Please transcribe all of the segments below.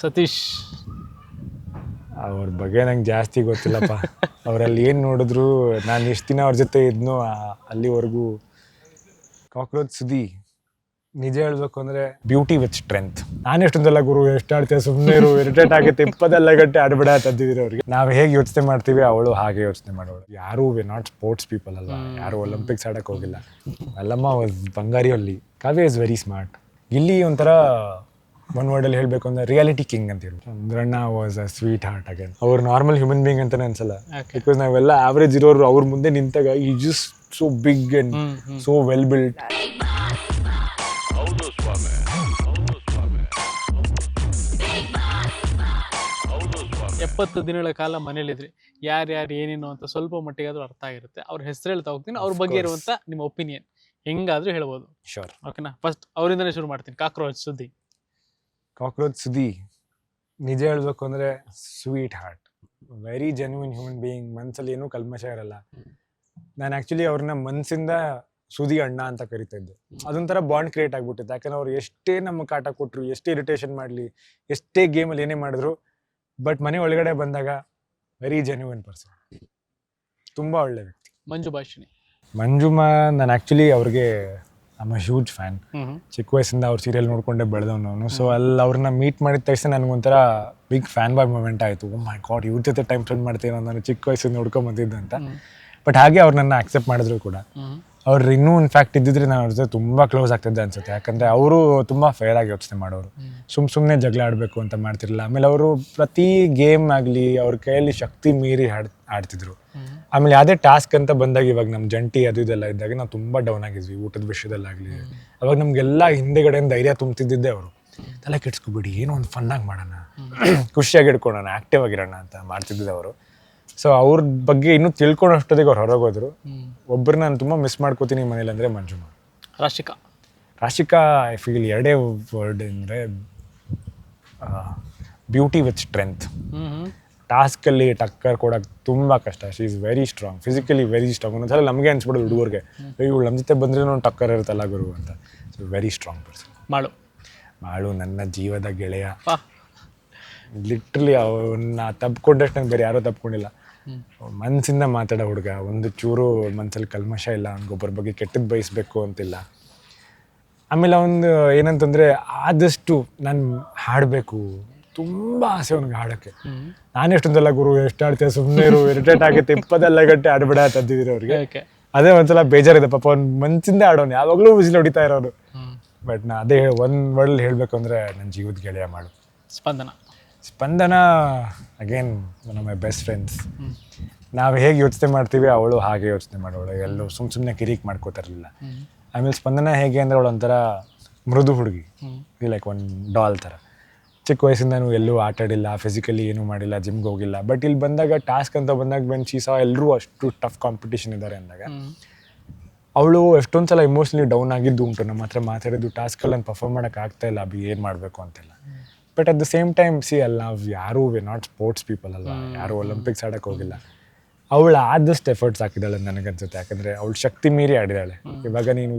ಸತೀಶ್. ಅವ್ರ ಬಗ್ಗೆ ನಂಗೆ ಜಾಸ್ತಿ ಗೊತ್ತಿಲ್ಲಪ್ಪ. ಅವರಲ್ಲಿ ಏನು ನೋಡಿದ್ರು ನಾನು ಎಷ್ಟು ದಿನ ಅವ್ರ ಜೊತೆ ಇದ್ನೋ ಆ- ಅಲ್ಲಿವರೆಗೂ. ಕಾಕ್ರೋಚ್ ಸುದಿ ನಿಜ ಹೇಳ್ಬೇಕು ಅಂದ್ರೆ ಬ್ಯೂಟಿ ವಿತ್ ಸ್ಟ್ರೆಂತ್ ನಾನು ಎಷ್ಟೊಂದೆಲ್ಲ ಗುರು ಎಷ್ಟು ಆಡ್ತೇವೆ ಸುಮ್ಮನೆ ಇರು ಇರಿಟೇಟ್ ಆಗುತ್ತೆ ಇಪ್ಪತ್ತೆಲ್ಲ ಗಂಟೆ ಆಡ್ಬೇಡ ತಂದಿದ್ದೀರಿ ಅವ್ರಿಗೆ. ನಾವು ಹೇಗೆ ಯೋಚನೆ ಮಾಡ್ತೀವಿ ಅವಳು ಹಾಗೆ ಯೋಚನೆ ಮಾಡೋಳು. ಯಾರು ವಿ ನಾಟ್ ಸ್ಪೋರ್ಟ್ಸ್ ಪೀಪಲ್ ಅಲ್ಲ ಯಾರು ಒಲಿಂಪಿಕ್ಸ್ ಆಡಕ್ಕೆ ಹೋಗಿಲ್ಲ. ಅಲ್ಲಮ್ಮ ವಾಸ್ ಬಂಗಾರಿ ಅಲ್ಲಿ ಕಾವ್ಯ ಇಸ್ ವೆರಿ ಸ್ಮಾರ್ಟ್ ಇಲ್ಲಿ ಒಂಥರ ಒನ್ ವರ್ಡಲ್ಲಿ ಹೇಳಬೇಕು ಅಂದ್ರೆ ರಿಯಾಲಿಟಿ ಕಿಂಗ್ ಅಂತ ಹೇಳಿ Chandranna was a sweetheart again ಅವ್ರು ನಾರ್ಮಲ್ ಹ್ಯೂಮನ್ ಬೀಯಿಂಗ್ ಅಂತಾನೆ ಅನ್ಸಲ್ಲ. ಬಿಕಾಸ್ ನಾವೆಲ್ಲ ಆವ್ರೇಜ್ ಇರೋರು ಅವ್ರ ಮುಂದೆ ನಿಂತಾಗ ಈ just so big and so well built ಎಪ್ಪತ್ತು ದಿನಗಳ ಕಾಲ ಮನೇಲಿದ್ರಿ ಯಾರ್ಯಾರು ಏನೇನು ಅಂತ ಸ್ವಲ್ಪ ಮಟ್ಟಿಗೆ ಮಟ್ಟಿಗಾದ್ರೂ ಅರ್ಥ ಆಗಿರುತ್ತೆ. ಅವ್ರ ಹೆಸರು ಹೇಳ್ತಾ ಹೋಗ್ತೀನಿ ಅವ್ರ ಬಗ್ಗೆ ಇರುವಂತ ನಿಮ್ಮ ಒಪಿನಿಯನ್ ಹೆಂಗಾದ್ರೂ ಹೇಳ್ಬೋದು. ಶೋರ್ ಓಕೆನಾ ಫಸ್ಟ್ ಅವರಿಂದನೇ ಶುರು ಮಾಡ್ತೀನಿ. ಕಾಕ್ರೋಚ್ ಸುದ್ದಿ. ಕಾಕ್ರೋಚ್ ಸುದಿ ನಿಜ ಹೇಳ್ಬೇಕು ಅಂದ್ರೆ sweetheart very genuine human being ಮನ್ಸಲ್ಲಿ ಏನೂ ಕಲ್ಮಶ ಇರಲ್ಲ. ನಾನು ಆ್ಯಕ್ಚುಲಿ ಅವ್ರನ್ನ ಮನ್ಸಿಂದ ಸುದಿ ಅಣ್ಣ ಅಂತ ಕರಿತಾ ಇದ್ದೆ. ಅದೊಂಥರ ಬಾಂಡ್ ಕ್ರಿಯೇಟ್ ಆಗ್ಬಿಟ್ಟಿತ್ತು. ಯಾಕಂದ್ರೆ ಅವ್ರು ಎಷ್ಟೇ ನಮ್ಮ ಕಾಟ ಕೊಟ್ಟರು ಎಷ್ಟೇ ಇರಿಟೇಷನ್ ಮಾಡಲಿ ಎಷ್ಟೇ ಗೇಮಲ್ಲಿ ಏನೇ ಮಾಡಿದ್ರು ಬಟ್ ಮನೆ ಒಳಗಡೆ ಬಂದಾಗ ವೆರಿ ಜೆನ್ಯೂನ್ ಪರ್ಸನ್ ತುಂಬ ಒಳ್ಳೆ ವ್ಯಕ್ತಿ. ಮಂಜು ಭಾಷಿಣಿ. ಮಂಜುಮಾ ನಾನು ಆ್ಯಕ್ಚುಲಿ ಅವ್ರಿಗೆ ಐಮ್ ಅ ಹ್ಯೂಜ್ ಫ್ಯಾನ್ ಚಿಕ್ಕ ವಯಸ್ಸಿಂದ ಅವ್ರ ಸೀರಿಯಲ್ ನೋಡ್ಕೊಂಡೆ ಬೆಳೆದವನು ನಾನು ಸೊ ಅಲ್ಲಿ ಅವ್ರನ್ನ ಮೀಟ್ ಮಾಡಿದ ತಕ್ಷಣ ನನಗೊಂಥರ ಬಿಗ್ ಫ್ಯಾನ್ ಬಾಯ್ ಮೂಮೆಂಟ್ ಆಯಿತು ಮೈ ಗಾಡ್ ಇವ್ರ ಜೊತೆ ಟೈಮ್ ಸ್ಪೆಂಡ್ ಮಾಡ್ತೀನಿ ನಾನು ಚಿಕ್ಕ ವಯಸ್ಸಿಂದ ನೋಡ್ಕೊಂಡ್ ಬಂದಿದ್ದಂತ ಬಟ್ ಹಾಗೆ ಅವ್ರು ನನ್ನ ಅಕ್ಸೆಪ್ಟ್ ಮಾಡಿದ್ರು ಕೂಡ. ಅವ್ರು ಇನ್ನೂ ಇನ್ಫ್ಯಾಕ್ಟ್ ಇದ್ದಿದ್ರೆ ನಾನು ಅವ್ರ ಜೊತೆ ತುಂಬ ಕ್ಲೋಸ್ ಆಗ್ತಿದ್ದೆ ಅನ್ಸುತ್ತೆ. ಯಾಕಂದ್ರೆ ಅವರು ತುಂಬ ಫೇರ್ ಆಗಿ ಯೋಚನೆ ಮಾಡೋರು. ಸುಮ್ ಸುಮ್ಮನೆ ಜಗಳ ಆಡಬೇಕು ಅಂತ ಮಾಡ್ತಿರಲಿಲ್ಲ. ಆಮೇಲೆ ಅವರು ಪ್ರತಿ ಗೇಮ್ ಆಗಲಿ ಅವ್ರ ಕೈಯಲ್ಲಿ ಶಕ್ತಿ ಮೀರಿ ಆಡ್ ಆಡ್ತಿದ್ರು. ಆಮೇಲೆ ಯಾವುದೇ ಟಾಸ್ಕ್ ಅಂತ ಬಂದಾಗ ಇವಾಗ ನಮ್ಮ ಜಂಟಿ ಅದು ಇದೆಲ್ಲ ಇದ್ದಾಗ ನಾವು ತುಂಬ ಡೌನ್ ಆಗಿದ್ವಿ ಊಟದ ವಿಷಯದಲ್ಲಾಗಲಿ. ಅವಾಗ ನಮಗೆಲ್ಲ ಹಿಂದೆಗಡೆಯಿಂದ ಧೈರ್ಯ ತುಂಬ್ತಿದ್ದಿದ್ದೆ ಅವರು. ತಲೆ ಕೆಡ್ಸ್ಕೊಬಿಡಿ ಏನೋ ಒಂದು ಫನ್ನಾಗಿ ಮಾಡೋಣ. ಖುಷಿಯಾಗಿ ಇಟ್ಕೊಳ್ಳೋಣ ಆಕ್ಟಿವ್ ಆಗಿರೋಣ ಅಂತ ಮಾಡ್ತಿದ್ದಿದ್ದು ಅವರು. ಸೊ ಅವ್ರ ಬಗ್ಗೆ ಇನ್ನೂ ತಿಳ್ಕೊಳ್ಳೋ ಅಷ್ಟೊತ್ತಿಗೆ ಅವ್ರು ಹೊರಗೋದ್ರು ಒಬ್ಬರು ನಾನು ತುಂಬ ಮಿಸ್ ಮಾಡ್ಕೋತೀನಿ ಮನೇಲಿ ಅಂದರೆ ಮಂಜುಮಾ ರಾಶಿಕಾ. ರಾಶಿಕಾ ಐ ಫೀಲ್ ಎರಡೇ ವರ್ಡ್ ಅಂದರೆ ಬ್ಯೂಟಿ ವಿತ್ ಸ್ಟ್ರೆಂತ್ ಟಾಸ್ಕಲ್ಲಿ ಟಕ್ಕರ್ ಕೊಡೋಕೆ ತುಂಬ ಕಷ್ಟ. She is very strong physically very strong ಒಂದೊಂದ್ಸಲ ನಮಗೆ ಅನ್ಸ್ಬಿಡೋದು ಹುಡುಗರಿಗೆ. ಇವಳು ನಮ್ಮ ಜೊತೆ ಬಂದ್ರೆ ಒಂದು ಟಕ್ಕರ್ ಇರುತ್ತಲ್ಲ ಗುರು ಅಂತ. ಸೊ ವೆರಿ ಸ್ಟ್ರಾಂಗ್ ಪರ್ಸನ್ ಮಾಡು. ಮಾಡು ನನ್ನ ಜೀವದ ಗೆಳೆಯ. ಲಿಟ್ರಲಿ ಅವನ್ನ ತಪ್ಕೊಂಡಷ್ಟು ನಂಗೆ ಬೇರೆ ಯಾರೂ ತಪ್ಕೊಂಡಿಲ್ಲ ಮನಸ್ಸಿಂದ ಮಾತಾಡೋ ಹುಡುಗ ಒಂದು ಚೂರು ಮನಸ್ಸಲ್ಲಿ ಕಲ್ಮಶ ಇಲ್ಲ ಅವ್ನಿಗೊಬ್ಬರ ಬಗ್ಗೆ ಕೆಟ್ಟದ್ದು ಬಯಸ್ಬೇಕು ಅಂತಿಲ್ಲ. ಆಮೇಲೆ ಅವನು ಏನಂತಂದರೆ ಆದಷ್ಟು ನಾನು ಹಾಡಬೇಕು. ತುಂಬ ಆಸೆ ಅವ್ನಿಗೆ ಹಾಡೋಕ್ಕೆ. ನಾನು ಎಷ್ಟೊಂದೆಲ್ಲ ಗುರು ಎಷ್ಟು ಹಾಡ್ತೇವೆ ಸುಮ್ಮನೆ ಇರು ಇರಿಟೇಟ್ ಆಗುತ್ತೆ ಇಪ್ಪತ್ತೆಲ್ಲ ಗಂಟೆ ಆಡ್ಬೇಡ ತಂದಿದ್ದೀರಿ ಅವ್ರಿಗೆ. ಅದೇ ಒಂದ್ಸಲ ಬೇಜಾರಿದೆ ಪಾಪ ಅವ್ನು ಮನ್ಸಿಂದ ಆಡೋನು ಯಾವಾಗಲೂ ವಿಸಿಲ್ ಹೊಡಿತಾ ಇರೋನು ಬಟ್ ನಾ ಅದೇ ಒಂದು ವರ್ಡಲ್ಲಿ ಹೇಳಬೇಕು ಅಂದರೆ ನನ್ನ ಜೀವದ ಗೆಳೆಯ ಮಾಡು. Spandana. Spandana again one of my best friends ನಾವು ಹೇಗೆ ಯೋಚನೆ ಮಾಡ್ತೀವಿ ಅವಳು ಹಾಗೆ ಯೋಚನೆ ಮಾಡೋಳು. ಎಲ್ಲೂ ಸುಮ್ಮ ಸುಮ್ಮನೆ ಕಿರಿಕ್ ಮಾಡ್ಕೋತಾರಲಿಲ್ಲ ಆಮೇಲೆ ಸ್ಪಂದನ ಹೇಗೆ ಅಂದರೆ ಅವಳು ಒಂಥರ ಮೃದು ಹುಡುಗಿ. ಲೈಕ್ ಒಂದು ಡಾಲ್ ಥರ. ಚಿಕ್ಕ ವಯಸ್ಸಿಂದನೂ ಎಲ್ಲೂ ಆಟ ಆಡಿಲ್ಲ ಫಿಸಿಕಲಿ ಏನೂ ಮಾಡಿಲ್ಲ ಜಿಮ್ಗೆ ಹೋಗಿಲ್ಲ. ಬಟ್ ಇಲ್ಲಿ ಬಂದಾಗ ಟಾಸ್ಕ್ ಅಂತ ಬಂದಾಗ ಬೆನ್ ಚೀಸ ಎಲ್ಲರೂ ಅಷ್ಟು ಟಫ್ ಕಾಂಪಿಟೇಷನ್ ಇದ್ದಾರೆ ಅಂದಾಗ ಅವಳು ಎಷ್ಟೊಂದು ಸಲ ಇಮೋಷ್ನಲಿ ಡೌನ್ ಆಗಿದ್ದು ಉಂಟು. ನಮ್ಮ ಹತ್ರ ಮಾತಾಡಿದ್ದು ಟಾಸ್ಕಲ್ಲಿ ನಾನು ಪರ್ಫಾರ್ಮ್ ಮಾಡೋಕ್ಕಾಗ್ತಾ ಇಲ್ಲ ಅಭಿ ಏನು ಮಾಡಬೇಕು ಅಂತೆಲ್ಲ. But at the same time see ಅಲ್ಲ ನಾವು ಯಾರೂ ವಿ ನಾಟ್ ಸ್ಪೋರ್ಟ್ಸ್ ಪೀಪಲ್ ಅಲ್ಲ. ಯಾರೂ ಒಲಿಂಪಿಕ್ಸ್ ಆಡಕ್ಕೆ ಹೋಗಿಲ್ಲ. ಅವಳು ಆದಷ್ಟು ಎಫರ್ಟ್ಸ್ ಹಾಕಿದ್ದಾಳೆ ನನಗನ್ಸುತ್ತೆ ಯಾಕಂದರೆ ಅವಳು ಶಕ್ತಿ ಮೀರಿ ಆಡಿದಾಳೆ. ಇವಾಗ ನೀನು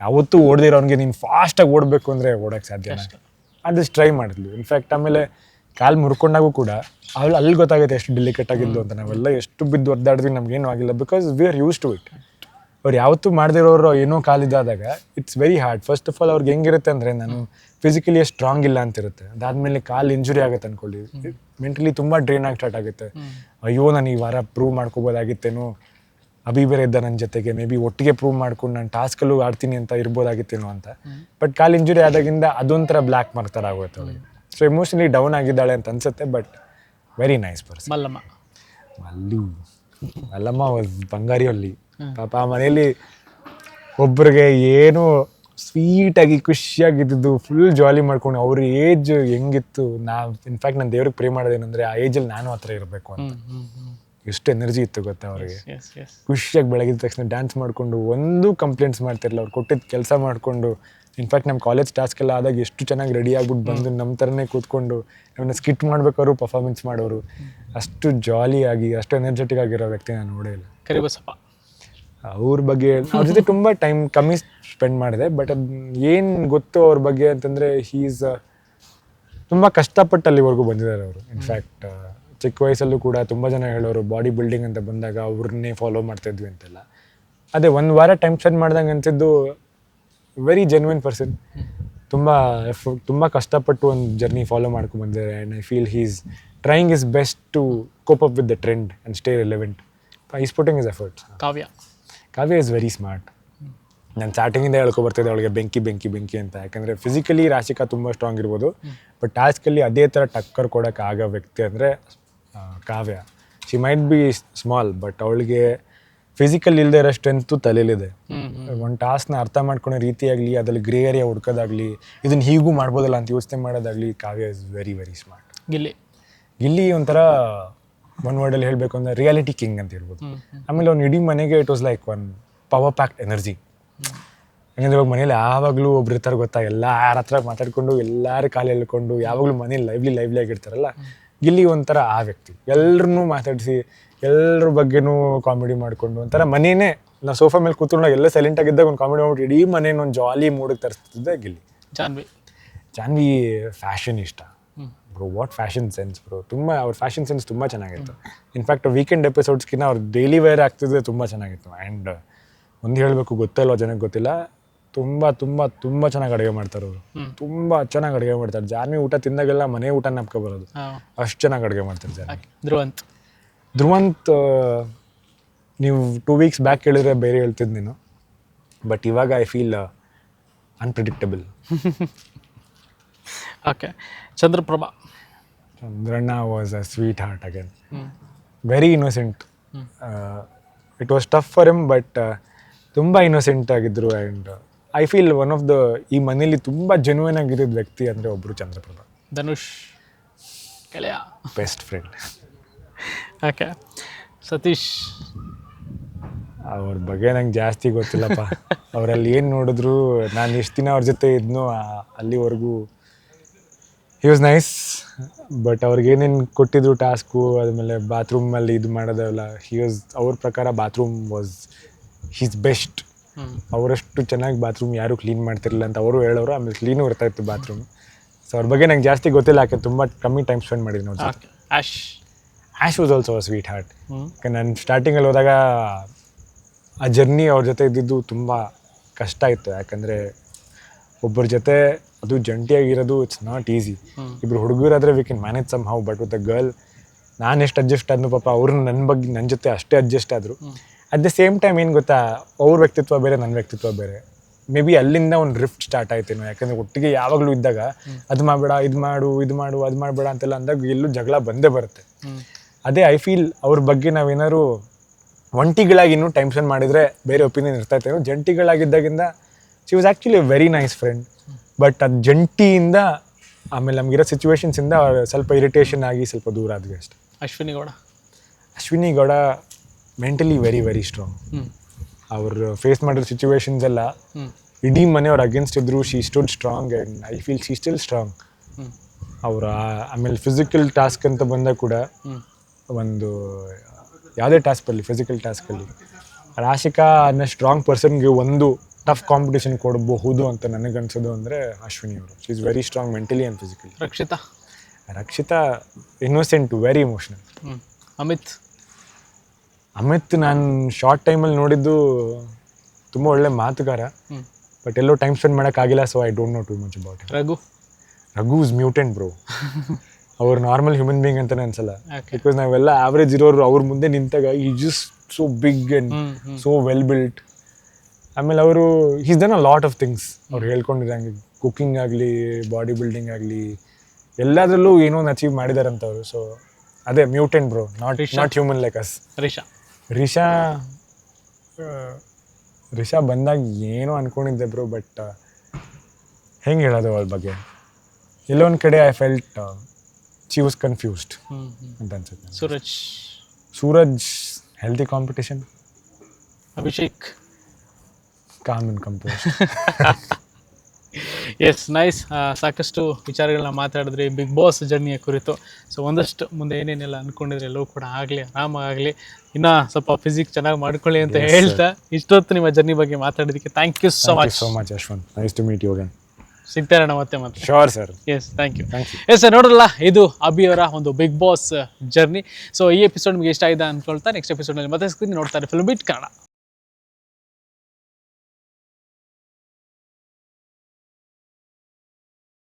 ಯಾವತ್ತೂ ಓಡ್ದಿರೋನ್ಗೆ ನೀನು ಫಾಸ್ಟಾಗಿ ಓಡಬೇಕು ಅಂದರೆ ಓಡೋಕ್ಕೆ ಸಾಧ್ಯ ಆದಷ್ಟು ಟ್ರೈ ಮಾಡಿದ್ಲು. ಇನ್ಫ್ಯಾಕ್ಟ್ ಆಮೇಲೆ ಕಾಲು ಮುರ್ಕೊಂಡಾಗೂ ಕೂಡ ಅವಳು ಅಲ್ಲಿ ಗೊತ್ತಾಗುತ್ತೆ ಎಷ್ಟು ಡೆಲಿಕೇಟ್ ಆಗಿದ್ಲು ಅಂತ. ನಾವೆಲ್ಲ ಎಷ್ಟು ಬಿದ್ದು ಒದ್ದಾಡಿದ್ವಿ ನಮ್ಗೇನು ಆಗಿಲ್ಲ. Because we are used to it ಅವ್ರು ಯಾವತ್ತೂ ಮಾಡದಿರೋರು ಏನೋ ಕಾಲಿದ್ದಾದಾಗ it's very hard first of all ಅವ್ರಿಗೆ ಹೆಂಗಿರುತ್ತೆ ಅಂದರೆ ನಾನು ಫಿಸಿಕಲಿ ಸ್ಟ್ರಾಂಗ್ ಇಲ್ಲ ಅಂತಿರುತ್ತೆ. ಅದಾದ್ಮೇಲೆ ಕಾಲು ಇಂಜುರಿ ಆಗುತ್ತೆ ಅನ್ಕೊಳ್ಳಿ. ಮೆಂಟಲಿ ತುಂಬ ಡ್ರೈನ್ ಆಗಿ ಸ್ಟಾರ್ಟ್ ಆಗುತ್ತೆ. ಅಯ್ಯೋ ನಾನು ಈ ವಾರ ಪ್ರೂವ್ ಮಾಡ್ಕೋಬೋದಾಗಿತ್ತೇನೋ. ಅಭಿ ಬೇರೆ ಇದ್ದ ನನ್ನ ಜೊತೆಗೆ ಮೇ ಬಿ ಒಟ್ಟಿಗೆ ಪ್ರೂವ್ ಮಾಡ್ಕೊಂಡು ನಾನು ಟಾಸ್ಕಲ್ಲೂ ಆಡ್ತೀನಿ ಅಂತ ಇರ್ಬೋದಾಗಿತ್ತೇನೋ ಅಂತ. ಬಟ್ ಕಾಲು ಇಂಜುರಿ ಆದಾಗಿಂದ ಅದೊಂಥರ ಬ್ಲ್ಯಾಕ್ ಮಾರ್ಕ್ ಥರ ಆಗುತ್ತೆ ಅವಳಿಗೆ. ಸೊ ಎಮೋಷನಲಿ ಡೌನ್ ಆಗಿದ್ದಾಳೆ ಅಂತ ಅನ್ಸುತ್ತೆ but very nice person Mallamma. Mallu. Mallamma was ಬಂಗಾರಿ ಅಲ್ಲಿ ಪಾಪ ಆ ಮನೆಯಲ್ಲಿ ಒಬ್ರಿಗೆ ಏನು ಸ್ವೀಟಾಗಿ ಖುಷಿಯಾಗಿದ್ದು ಫುಲ್ ಜಾಲಿ ಮಾಡ್ಕೊಂಡು ಅವ್ರ ಏಜ್ ಹೆಂಗಿತ್ತು? ನಾ ಇನ್ಫ್ಯಾಕ್ಟ್ ನಾನು ದೇವ್ರಿಗೆ ಪ್ರೇ ಮಾಡೋದೇನಂದ್ರೆ ಆ ಏಜಲ್ಲಿ ನಾನು ಹತ್ರ ಇರಬೇಕು ಅಂತ. ಎಷ್ಟು ಎನರ್ಜಿ ಇತ್ತು ಗೊತ್ತಾ ಅವ್ರಿಗೆ? ಖುಷಿಯಾಗಿ ಬೆಳಗಿದ ತಕ್ಷಣ ಡ್ಯಾನ್ಸ್ ಮಾಡಿಕೊಂಡು ಒಂದು ಕಂಪ್ಲೇಂಟ್ಸ್ ಮಾಡ್ತಿರಲಿಲ್ಲ. ಅವ್ರು ಕೊಟ್ಟಿದ್ದ ಕೆಲಸ ಮಾಡಿಕೊಂಡು ಇನ್ಫ್ಯಾಕ್ಟ್ ನಮ್ಮ ಕಾಲೇಜ್ ಟಾಸ್ಕ್ ಎಲ್ಲ ಆದಾಗ ಎಷ್ಟು ಚೆನ್ನಾಗಿ ರೆಡಿ ಆಗ್ಬಿಟ್ಟು ಬಂದು ನಮ್ಮ ಥರನೇ ಕೂತ್ಕೊಂಡು ನಮ್ಮನ್ನ ಸ್ಕಿಟ್ ಮಾಡ್ಬೇಕಾದ್ರು ಪರ್ಫಾರ್ಮೆನ್ಸ್ ಮಾಡೋರು. ಅಷ್ಟು ಜಾಲಿಯಾಗಿ ಅಷ್ಟು ಎನರ್ಜೆಟಿಕ್ ಆಗಿರೋ ವ್ಯಕ್ತಿ ನಾನು ನೋಡೇ ಇಲ್ಲ. ಕರಿಬಸಪ್ಪ. ಅವ್ರ ಬಗ್ಗೆ ಅವ್ರ ಜೊತೆ ತುಂಬ ಟೈಮ್ ಕಮ್ಮಿ ಸ್ಪೆಂಡ್ ಮಾಡಿದೆ ಬಟ್ ಏನ್ ಏನು ಗೊತ್ತು ಅವ್ರ ಬಗ್ಗೆ ಅಂತಂದರೆ ಹೀಸ್ ತುಂಬ ಕಷ್ಟಪಟ್ಟು ಅಲ್ಲಿವರೆಗೂ ಬಂದಿದ್ದಾರೆ ಅವರು. ಇನ್ಫ್ಯಾಕ್ಟ್ ಚಿಕ್ಕ ವಯಸ್ಸಲ್ಲೂ ಕೂಡ ತುಂಬಾ ಜನ ಹೇಳೋರು ಬಾಡಿ ಬಿಲ್ಡಿಂಗ್ ಅಂತ ಬಂದಾಗ ಅವ್ರನ್ನೇ ಫಾಲೋ ಮಾಡ್ತಾಯಿದ್ವಿ ಅಂತೆಲ್ಲ. ಅದೇ ಒಂದು ವಾರ ಟೈಮ್ ಸ್ಪೆಂಡ್ ಮಾಡ್ದಂಗೆ ಅಂತಿದ್ದು ವೆರಿ ಜೆನ್ವಿನ್ ಪರ್ಸನ್ ತುಂಬ ಎಫ್ ತುಂಬ ಕಷ್ಟಪಟ್ಟು ಒಂದು ಜರ್ನಿ ಫಾಲೋ ಮಾಡ್ಕೊಂಡು ಬಂದಿದ್ದಾರೆ and I feel he's trying his best to cope up with the trend and stay relevant is putting his efforts Kavya. Kavya is very smart ನಾನು ಸ್ಟಾರ್ಟಿಂಗಿಂದ ಹೇಳ್ಕೊ ಬರ್ತಿದ್ದೆ ಅವಳಿಗೆ ಬೆಂಕಿ ಬೆಂಕಿ ಬೆಂಕಿ ಅಂತ. ಯಾಕಂದರೆ ಫಿಸಿಕಲಿ ರಾಶಿಕಾ ತುಂಬ ಸ್ಟ್ರಾಂಗ್ ಇರ್ಬೋದು. ಬಟ್ ಟಾಸ್ಕಲ್ಲಿ ಅದೇ ಥರ ಟಕ್ಕರ್ ಕೊಡೋಕೆ ಆಗೋ ವ್ಯಕ್ತಿ ಅಂದರೆ Kavya. She might be small but ಅವಳಿಗೆ ಫಿಸಿಕಲ್ ಇಲ್ಲದೆ ಇರೋ ಸ್ಟ್ರೆಂತು ತಲೆಯಲ್ಲಿದೆ ಒಂದು ಟಾಸ್ಕ್ನ ಅರ್ಥ ಮಾಡ್ಕೊಳ್ಳೋ ರೀತಿಯಾಗಲಿ ಅದರಲ್ಲಿ ಗ್ರೇ ಏರಿಯಾ ಹುಡ್ಕೋದಾಗಲಿ ಇದನ್ನು ಹೀಗೂ ಮಾಡ್ಬೋದಲ್ಲ ಅಂತ ಯೋಚನೆ ಮಾಡೋದಾಗಲಿ Kavya is very very smart Gilli. Gilli ಒಂಥರ ಒನ್ ವರ್ಡಲ್ಲಿ ಹೇಳಬೇಕು ಅಂದ್ರೆ ರಿಯಾಲಿಟಿ ಕಿಂಗ್ ಅಂತ ಹೇಳ್ಬೋದು. ಆಮೇಲೆ ಅವ್ನು ಇಡೀ ಮನೆಗೆ it was like one power packed energy ಯಾಕಂದ್ರೆ ಇವಾಗ ಮನೇಲಿ ಯಾವಾಗಲೂ ಒಬ್ರು ಇರ್ತಾರೆ ಗೊತ್ತಾ? ಎಲ್ಲಾರ ಹತ್ರ ಮಾತಾಡ್ಕೊಂಡು ಎಲ್ಲರೂ ಕಾಲು ಎಳ್ಕೊಂಡು ಯಾವಾಗಲೂ ಮನೇಲಿ ಲೈವ್ಲಿ ಲೈವ್ಲಿ ಆಗಿರ್ತಾರಲ್ಲ? ಗಿಲ್ಲಿ ಒಂಥರ ಆ ವ್ಯಕ್ತಿ. ಎಲ್ಲರನ್ನೂ ಮಾತಾಡಿಸಿ ಎಲ್ಲರ ಬಗ್ಗೆನೂ ಕಾಮಿಡಿ ಮಾಡಿಕೊಂಡು ಒಂಥರ ಮನೇನೇ ನಾ ಸೋಫಾ ಮೇಲೆ ಕೂತ್ಕೊಂಡು ಎಲ್ಲ ಸೈಲೆಂಟ್ ಆಗಿದ್ದಾಗ ಒಂದು ಕಾಮಿಡಿ ಮಾಡ್ಬಿಟ್ಟು ಇಡೀ ಮನೇನ ಒಂದು ಜಾಲಿ ಮೂಡಿಗೆ ತರಿಸ್ತಿದ್ದೆ ಗಿಲ್ಲಿ. ಜಾನ್ವಿ. ಜಾನ್ವಿ ಫ್ಯಾಷನ್ ಇಷ್ಟ. Bro what fashion sense bro ತುಂಬ ಅವ್ರ ಫ್ಯಾಷನ್ ಸೆನ್ಸ್ ತುಂಬ ಚೆನ್ನಾಗಿತ್ತು. ಇನ್ಫ್ಯಾಕ್ಟ್ ವೀಕೆಂಡ್ ಎಪಿಸೋಡ್ಸ್ಗಿನ್ನ ಅವ್ರು ಡೈಲಿ ವೇರ್ ಆಗ್ತಿದ್ರೆ ತುಂಬ ಚೆನ್ನಾಗಿತ್ತು. ಆ್ಯಂಡ್ ಒಂದು ಹೇಳಬೇಕು ಗೊತ್ತಲ್ವ ಜನಕ್ಕೆ ಗೊತ್ತಿಲ್ಲ? ತುಂಬ ತುಂಬ ತುಂಬ ಚೆನ್ನಾಗಿ ಅಡುಗೆ ಮಾಡ್ತಾರೆ ಅವರು. ತುಂಬ ಚೆನ್ನಾಗಿ ಅಡುಗೆ ಮಾಡ್ತಾರೆ. ಜಾನ್ವಿ ಊಟ ತಿಂದಾಗೆಲ್ಲ ಮನೆ ಊಟ ನಪ್ಕೊ ಬರೋದು. ಅಷ್ಟು ಚೆನ್ನಾಗಿ ಅಡುಗೆ ಮಾಡ್ತಾರೆ ಜಾನ್ವಿ. ಧ್ರುವಂತ್. ಧ್ರುವಂತ್ ನೀವು ಟೂ ವೀಕ್ಸ್ ಬ್ಯಾಕ್ ಕೇಳಿದ್ರೆ ಬೇರೆ ಹೇಳ್ತಿದ್ದು ನೀನು. ಬಟ್ ಇವಾಗ I feel unpredictable okay Chandraprabha. Chandranna was a sweetheart again hmm very innocent. It was tough for him but ತುಂಬ ಇನ್ನೋಸೆಂಟ್ ಆಗಿದ್ರು and I feel one of the ಈ ಮನೇಲಿ ತುಂಬ ಜೆನ್ಯೂನ್ ಆಗಿರೋದು ವ್ಯಕ್ತಿ ಅಂದರೆ ಒಬ್ಬರು ಚಂದ್ರಪ್ರಭಾ. ಧನುಷ್ ಗೆಳೆಯ ಬೆಸ್ಟ್ ಫ್ರೆಂಡ್ ಓಕೆ ಸತೀಶ್. ಅವ್ರ ಬಗ್ಗೆ ನಂಗೆ ಜಾಸ್ತಿ ಗೊತ್ತಿಲ್ಲಪ್ಪ. ಅವರಲ್ಲಿ ಏನು ನೋಡಿದ್ರು ನಾನು ಎಷ್ಟು ದಿನ ಅವ್ರ ಜೊತೆ ಇದ್ನೋ ಅಲ್ಲಿವರೆಗೂ ಹಿ ವಾಸ್ ನೈಸ್ ಬಟ್ ಅವ್ರಿಗೆ ಏನೇನು ಕೊಟ್ಟಿದ್ರು ಟಾಸ್ಕು ಆದಮೇಲೆ ಬಾತ್ರೂಮಲ್ಲಿ ಇದು ಮಾಡೋದೆಲ್ಲ ಹಿ ವಾಸ್ ಅವ್ರ ಪ್ರಕಾರ ಬಾತ್ರೂಮ್ ವಾಸ್ ಹೀಸ್ ಬೆಸ್ಟ್ ಅವರಷ್ಟು ಚೆನ್ನಾಗಿ ಬಾತ್ರೂಮ್ ಯಾರು ಕ್ಲೀನ್ ಮಾಡ್ತಿರಲಿಲ್ಲ ಅಂತ ಅವರು ಹೇಳೋರು ಆಮೇಲೆ ಕ್ಲೀನು ಇರ್ತಾ ಇತ್ತು ಬಾತ್ರೂಮ್ ಸೊ ಅವ್ರ ಬಗ್ಗೆ ನಂಗೆ ಜಾಸ್ತಿ ಗೊತ್ತಿಲ್ಲ ಯಾಕೆ ತುಂಬ ಕಮ್ಮಿ ಟೈಮ್ ಸ್ಪೆಂಡ್ ಮಾಡಿದ್ದೀನಿ ನೋಡಿ Ash Ash was also sweetheart ಯಾಕೆ ನಾನು ಸ್ಟಾರ್ಟಿಂಗಲ್ಲಿ ಹೋದಾಗ ಆ ಜರ್ನಿ ಅವ್ರ ಜೊತೆ ಇದ್ದಿದ್ದು ತುಂಬ ಕಷ್ಟ ಇತ್ತು ಯಾಕಂದರೆ ಒಬ್ಬರ ಜೊತೆ ಅದು ಜಂಟಿಯಾಗಿರೋದು ಇಟ್ಸ್ ನಾಟ್ ಈಸಿ. ಇಬ್ರು ಹುಡುಗರಾದ್ರೆ we can manage somehow but with a girl ನಾನು ಎಷ್ಟು ಅಡ್ಜಸ್ಟ್ ಆದ್ನು ಪಾಪ ಅವ್ರು ನನ್ನ ಬಗ್ಗೆ ನನ್ನ ಜೊತೆ ಅಷ್ಟೇ ಅಡ್ಜಸ್ಟ್ ಆದರು. ಅಟ್ ದ ಸೇಮ್ ಟೈಮ್ ಏನು ಗೊತ್ತಾ? ಅವ್ರ ವ್ಯಕ್ತಿತ್ವ ಬೇರೆ ನನ್ನ ವ್ಯಕ್ತಿತ್ವ ಬೇರೆ. ಮೇ ಬಿ ಅಲ್ಲಿಂದ ಒಂದು ರಿಫ್ಟ್ ಸ್ಟಾರ್ಟ್ ಆಯ್ತೇನೋ ಯಾಕಂದರೆ ಒಟ್ಟಿಗೆ ಯಾವಾಗಲೂ ಇದ್ದಾಗ ಅದು ಮಾಡಬೇಡ ಇದು ಮಾಡು ಇದು ಮಾಡು ಅದು ಮಾಡಬೇಡ ಅಂತೆಲ್ಲ ಅಂದಾಗ ಎಲ್ಲೂ ಜಗಳ ಬಂದೇ ಬರುತ್ತೆ. ಅದೇ ಐ ಫೀಲ್ ಅವ್ರ ಬಗ್ಗೆ ನಾವೇನಾದ್ರು ಒಂಟಿಗಳಾಗಿ ಇನ್ನೂ ಟೈಮ್ ಸ್ಪೆಂಡ್ ಮಾಡಿದರೆ ಬೇರೆ ಒಪಿನಿಯನ್ ಇರ್ತಾ ಇರ್ತೇವೆ ಜಂಟಿಗಳಾಗಿದ್ದಾಗಿಂದ she was actually very nice friend but ಅದು ಜಂಟಿಯಿಂದ ಆಮೇಲೆ ನಮಗಿರೋ ಸಿಚುವೇಶನ್ಸಿಂದ ಸ್ವಲ್ಪ ಇರಿಟೇಷನ್ ಆಗಿ ಸ್ವಲ್ಪ ದೂರ ಆದ್ವಿ ಅಷ್ಟೆ. Ashwini Gowda? Ashwini Gowda mentally very very strong ಅವರು ಫೇಸ್ ಮಾಡಿರೋ ಸಿಚುವೇಶನ್ಸ್ ಎಲ್ಲ ಇಡೀ ಮನೆಯವ್ರು ಅಗೇನ್ಸ್ಟ್ ಇದ್ರು she stood strong and I feel she still strong ಅವರ ಆಮೇಲೆ ಫಿಸಿಕಲ್ ಟಾಸ್ಕ್ ಅಂತ ಬಂದಾಗ ಕೂಡ ಒಂದು ಯಾವುದೇ ಟಾಸ್ಕಲ್ಲಿ ಫಿಸಿಕಲ್ ಟಾಸ್ಕಲ್ಲಿ ರಾಶಿಕಾ ಅನ್ನೋ ಸ್ಟ್ರಾಂಗ್ ಪರ್ಸನ್ಗೆ ಒಂದು ಟಫ್ ಕಾಂಪಿಟೇಷನ್ ಕೊಡಬಹುದು ಅಂತ ನನಗನ್ಸೋದು ಅಂದರೆ ಅಶ್ವಿನಿ ಅವರು. She is very strong mentally and physically Rakshita? Rakshita innocent very emotional Amit? Amit ನಾನು ಶಾರ್ಟ್ ಟೈಮಲ್ಲಿ ನೋಡಿದ್ದು ತುಂಬ ಒಳ್ಳೆ ಮಾತುಗಾರ. ಬಟ್ ಎಲ್ಲೋ ಟೈಮ್ ಸ್ಪೆಂಡ್ ಮಾಡೋಕ್ಕಾಗಿಲ್ಲ so I don't know too much about Raghu? Raghu is mutant bro ಅವ್ರು ನಾರ್ಮಲ್ ಹ್ಯೂಮನ್ ಬೀಯಿಂಗ್ ಅಂತಲೇ ಅನ್ಸಲ್ಲ. ಬಿಕಾಸ್ ನಾವೆಲ್ಲ ಆವ್ರೇಜ್ ಇರೋರು ಅವ್ರ ಮುಂದೆ ನಿಂತಾಗ ಈ just so big and hmm so well built ಆಮೇಲೆ ಅವರು is then a lot of things ಅವ್ರು ಹೇಳ್ಕೊಂಡಿದ್ದಂಗೆ ಕುಕ್ಕಿಂಗ್ ಆಗಲಿ ಬಾಡಿ ಬಿಲ್ಡಿಂಗ್ ಆಗಲಿ ಎಲ್ಲದರಲ್ಲೂ ಏನೋ ಒಂದು ಅಚೀವ್ ಮಾಡಿದಾರಂತ ಅವರು ಸೊ ಅದೇ mutant bro not is not human like us Risha. Risha Risha ಬಂದಾಗ ಏನೋ ಅನ್ಕೊಂಡಿದ್ದೆ ಬ್ರೋ ಬಟ್ ಹೆಂಗೆ ಹೇಳೋದು ಅವಳ ಬಗ್ಗೆ? ಎಲ್ಲೊಂದು ಕಡೆ I felt she was confused ಅಂತ ಅನ್ಸುತ್ತೆ. Suraj. Suraj healthy competition Abhishek. Calm and composed S nice ಸಾಕಷ್ಟು ವಿಚಾರಗಳನ್ನ ಮಾತಾಡಿದ್ರಿ. ಬಿಗ್ ಬಾಸ್ ಜರ್ನಿಯ ಕುರಿತು. ಸೊ ಒಂದಷ್ಟು ಮುಂದೆ ಏನೇನೆಲ್ಲ ಅನ್ಕೊಂಡಿದ್ರೆ ಎಲ್ಲವೂ ಕೂಡ ಆಗಲಿ ಆರಾಮಾಗಲಿ ಇನ್ನ ಸ್ವಲ್ಪ ಫಿಸಿಕ್ ಚೆನ್ನಾಗಿ ಮಾಡ್ಕೊಳ್ಳಿ ಅಂತ ಹೇಳ್ತಾ ಇಷ್ಟೊತ್ತು ನಿಮ್ಮ ಜರ್ನಿ ಬಗ್ಗೆ ಮಾತಾಡೋದಕ್ಕೆ thank you so much so much Yashwanth nice to meet you again ಸಿಗ್ತಾರಣ ಮತ್ತೆ ಮತ್ತೆ. Sure sir yes thank you yes sir ನೋಡಲ್ಲ ಇದು ಅಭಿ ಅವರ ಒಂದು ಬಿಗ್ ಬಾಸ್ ಜರ್ನಿ ಸೊ ಈ ಎಪಿಸೋಡ್ ನಿಮಗೆ ಇಷ್ಟ ಆಗಿದೆ ಅನ್ಕೊಳ್ತಾ ನೆಕ್ಸ್ಟ್ ಎಪಿಸೋಡ್ನಲ್ಲಿ ಮತ್ತೆ ಸ್ಕ್ರೀನ್ ನೋಡ್ತಾರೆ ಫಿಲ್ಮ್ ಬಿಟ್ ಕನ್ನಡ